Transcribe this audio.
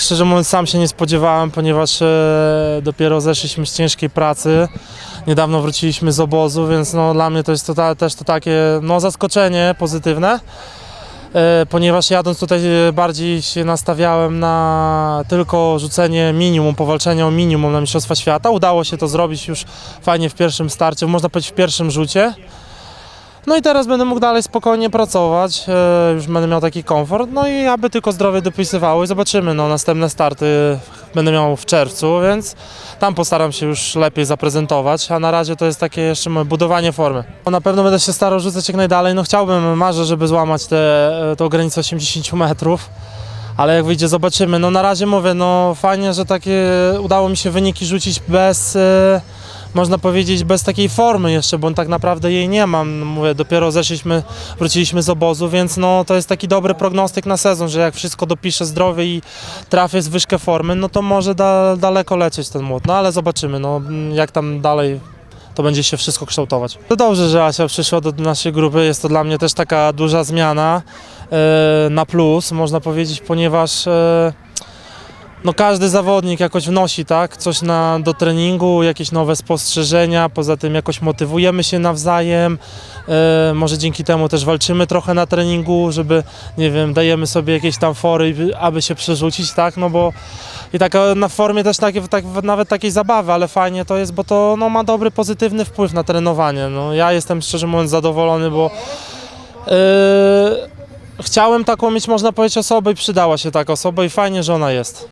Szczerze mówiąc, sam się nie spodziewałem, ponieważ e, dopiero zeszliśmy z ciężkiej pracy. Niedawno wróciliśmy z obozu, więc no, dla mnie to jest to, ta- też to takie no, zaskoczenie pozytywne. E, ponieważ jadąc tutaj e, bardziej się nastawiałem na tylko rzucenie minimum, powalczenie o minimum na Mistrzostwa Świata. Udało się to zrobić już fajnie w pierwszym starcie, można powiedzieć w pierwszym rzucie. No i teraz będę mógł dalej spokojnie pracować, e, już będę miał taki komfort, no i aby tylko zdrowie dopisywało i zobaczymy, no następne starty będę miał w czerwcu, więc tam postaram się już lepiej zaprezentować, a na razie to jest takie jeszcze moje budowanie formy. Na pewno będę się starał rzucać jak najdalej, no chciałbym, marzę, żeby złamać te, e, granicę 80 metrów, ale jak wyjdzie zobaczymy, no na razie mówię, no fajnie, że takie udało mi się wyniki rzucić bez... E, można powiedzieć, bez takiej formy jeszcze, bo tak naprawdę jej nie mam. No Mówię, dopiero zeszliśmy, wróciliśmy z obozu, więc no, to jest taki dobry prognostyk na sezon, że jak wszystko dopiszę zdrowie i trafię z wyżkę formy, no to może da, daleko lecieć ten młot. No ale zobaczymy, no, jak tam dalej to będzie się wszystko kształtować. To dobrze, że Asia przyszła do naszej grupy, jest to dla mnie też taka duża zmiana e, na plus, można powiedzieć, ponieważ e, no każdy zawodnik jakoś wnosi tak, coś na, do treningu, jakieś nowe spostrzeżenia, poza tym jakoś motywujemy się nawzajem, e, może dzięki temu też walczymy trochę na treningu, żeby, nie wiem, dajemy sobie jakieś tam fory, aby się przerzucić, tak, no bo i tak e, na formie też takie, tak, nawet takiej zabawy, ale fajnie to jest, bo to no, ma dobry, pozytywny wpływ na trenowanie, no ja jestem szczerze mówiąc zadowolony, bo e, chciałem taką mieć, można powiedzieć, osobę i przydała się taka osoba i fajnie, że ona jest.